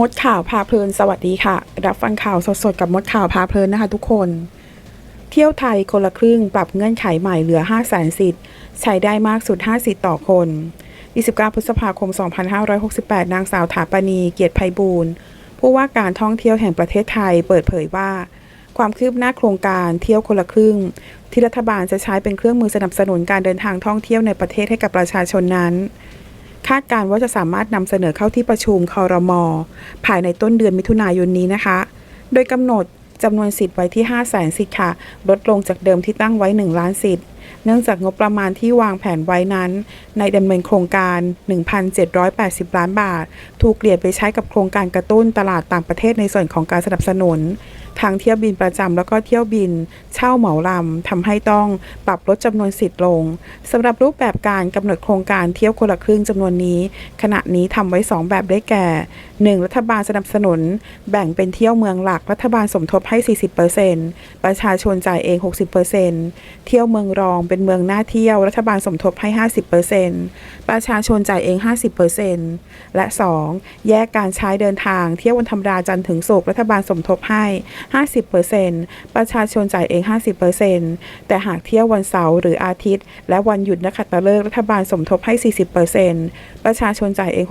มดข่าวพาเพลินสวัสดีค่ะ รับฟังข่าวสดๆกับมดข่าวพาเพลินนะคะทุกคน เที่ยวไทยคนละครึ่งปรับเงื่อนไขใหม่เหลือ 5 0 0แสนสิทธิ์ ใช้ได้มากสุด 5 สิทธิ์ต่อคน 29 พฤษภาคม 2568 นางสาวถาปณีเกียรติไพบูลย์ผู้ว่าการท่องเที่ยวแห่งประเทศไทยเปิดเผยว่า ความคืบหน้าโครงการเที่ยวคนละครึ่ง ที่รัฐบาลจะใช้เป็นเครื่องมือสนับสนุนการเดินทางท่องเที่ยวในประเทศให้กับประชาชนนั้น คาดการณ์ว่าจะสามารถนำเสนอเข้าที่ประชุมคอรมอภายในต้นเดือนมิถุนายนนี้นะคะ โดยกำหนดจำนวนสิทธิ์ไว้ที่ 500,000 สิทธิ์ค่ะ ลดลงจากเดิมที่ตั้งไว้ 1 ล้านสิทธิ์ เนื่องจากงบประมาณที่วางแผนไว้นั้น ในดำเนินโครงการ 1,780 ล้านบาท ถูกเกลี่ยไปใช้กับโครงการกระตุ้นตลาดต่างประเทศในส่วนของการสนับสนุนทางเที่ยวบินประจำแล้วก็เที่ยวบิน เช่าเหมาลำทำให้ต้องปรับลดจำนวนสิทธิ์ลงสำหรับรูปแบบการกำหนดโครงการเที่ยวคนละครึ่งจำนวนนี้ ขณะนี้ทำไว้ 2 แบบได้แก่ 1. รัฐบาลสนับสนุน แบ่งเป็นเที่ยวเมืองหลักรัฐบาลสมทบให้ 40%ประชาชนจ่ายเอง 60%เที่ยวเมืองรององเป็นเมืองน้าเที่ยว รัฐบาลสมทบให้ 50%ประชาชนจ่ายเอง 50%และ 2. แยกการใช้เดินทาง เที่ยววันธรรมดาจันทร์ถึงศุกร์รัฐบาลสมทบให้ 50%ประชาชนจ่ายเอง 50%แต่หากเที่ยววันเสาร์หรืออาทิตย์ และวันหยุดนักขัตฤกษ์รัฐบาลสมทบให้ 40%ประชาชนจ่ายเอง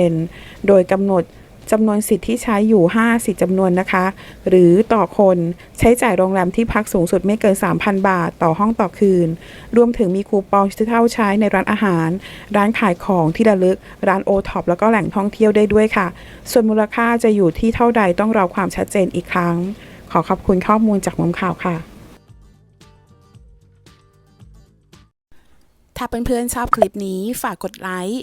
60%โดยกำหนด จำนวนสิทธิ์ที่ใช้อยู่ 5 สิทธิ์จำนวนนะคะ หรือต่อคนใช้จ่ายโรงแรมที่พักสูงสุดไม่เกิน 3,000 บาทต่อห้องต่อคืน รวมถึงมีคูปองที่เท่าใช้ในร้านอาหาร ร้านขายของที่ระลึก ร้านโอท็อปแล้วก็แหล่งท่องเที่ยวได้ด้วยค่ะ ส่วนมูลค่าจะอยู่ที่เท่าใดต้องรอความชัดเจนอีกครั้ง ขอขอบคุณข้อมูลจากมุมข่าวค่ะถ้าเพื่อนๆชอบคลิปนี้ฝากกดไลค์